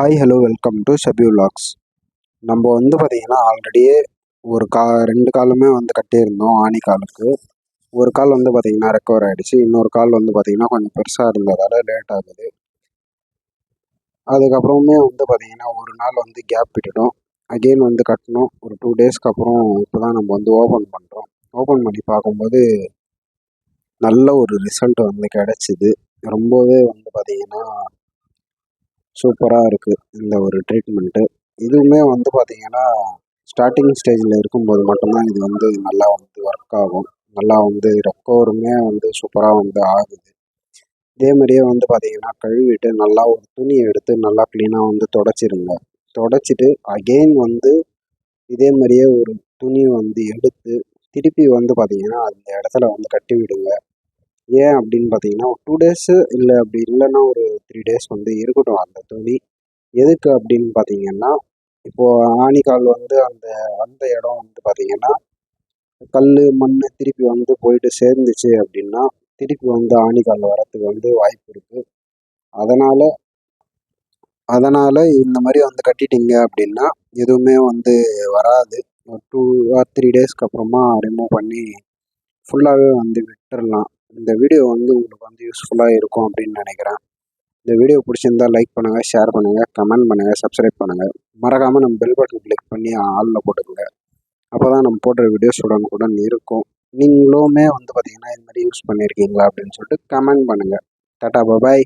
Hi hello welcome to ஷபியூ லாக்ஸ் நம்ம வந்து பார்த்திங்கன்னா ஆல்ரெடியே ஒரு கா ரெண்டு காலுமே வந்து கட்டியிருந்தோம் ஆணி காலுக்கு. ஒரு கால் வந்து பார்த்திங்கன்னா ரெக்கவர் ஆகிடுச்சு இன்னொரு கால் வந்து பார்த்திங்கன்னா கொஞ்சம் பெருசாக இருந்ததால் லேட் ஆகுது. அதுக்கப்புறமே வந்து பார்த்திங்கன்னா ஒரு நாள் வந்து கேப் விட்டுட்டோம். அகெயின் வந்து கட்டணும் ஒரு டூ டேஸ்க்கு அப்புறம் இப்போ தான் நம்ம வந்து ஓப்பன் பண்ணுறோம் ஓப்பன் பண்ணி பார்க்கும்போது நல்ல ஒரு ரிசல்ட் வந்து கிடச்சிது. ரொம்பவே வந்து பார்த்திங்கன்னா சூப்பராக இருக்குது இந்த ஒரு ட்ரீட்மெண்ட்டு இதுவுமே வந்து பார்த்திங்கன்னா ஸ்டார்டிங் ஸ்டேஜில் இருக்கும்போது மட்டும்தான் இது வந்து நல்லா வந்து ஒர்க் ஆகும். நல்லா வந்து ரெக்கவருமே வந்து சூப்பராக வந்து ஆகுது. இதே மாதிரியே வந்து பார்த்திங்கன்னா கழுவிட்டு நல்லா ஒரு துணியை எடுத்து நல்லா க்ளீனாக வந்து தொடச்சிருங்க. தொடச்சிட்டு அகெயின் வந்து இதே மாதிரியே ஒரு துணி வந்து எடுத்து திருப்பி வந்து பார்த்திங்கன்னா அந்த இடத்துல வந்து கட்டி விடுங்க. ஏன் அப்படின்னு பார்த்தீங்கன்னா ஒரு டூ டேஸு இல்லை அப்படி இல்லைன்னா ஒரு த்ரீ டேஸ் வந்து இருக்கட்டும் அந்த துணி எதுக்கு அப்படின்னு பார்த்தீங்கன்னா இப்போது ஆணிக்கால் வந்து அந்த அந்த இடம் வந்து பார்த்தீங்கன்னா கல் மண் திருப்பி வந்து போயிட்டு சேர்ந்துச்சு அப்படின்னா திருப்பி வந்து ஆணிக்கால் வரத்துக்கு வந்து வாய்ப்பு இருக்குது அதனால் அதனால் இந்த மாதிரி வந்து கட்டிட்டீங்க அப்படின்னா எதுவுமே வந்து வராது. ஒரு டூ ஆர் த்ரீ டேஸ்க்கு அப்புறமா ரிமூவ் பண்ணி ஃபுல்லாகவே வந்து விட்டுறலாம். இந்த வீடியோ வந்து உங்களுக்கு வந்து யூஸ்ஃபுல்லாக இருக்கும் அப்படின்னு நினைக்கிறேன். இந்த வீடியோ பிடிச்சிருந்தா லைக் பண்ணுங்கள் ஷேர் பண்ணுங்கள் கமெண்ட் பண்ணுங்கள் சப்ஸ்கிரைப் பண்ணுங்கள் மறக்காமல் நம்ம பெல் பட்டன் கிளிக் பண்ணி ஆளில் போட்டுக்கோங்க. அப்போ தான் நம்ம போடுற வீடியோஸ் உடனுக்குடன் இருக்கும். நீங்களுமே வந்து பார்த்தீங்கன்னா இது மாதிரி யூஸ் பண்ணியிருக்கீங்களா அப்படின்னு சொல்லிட்டு கமெண்ட் பண்ணுங்கள் டாட்டா பாய்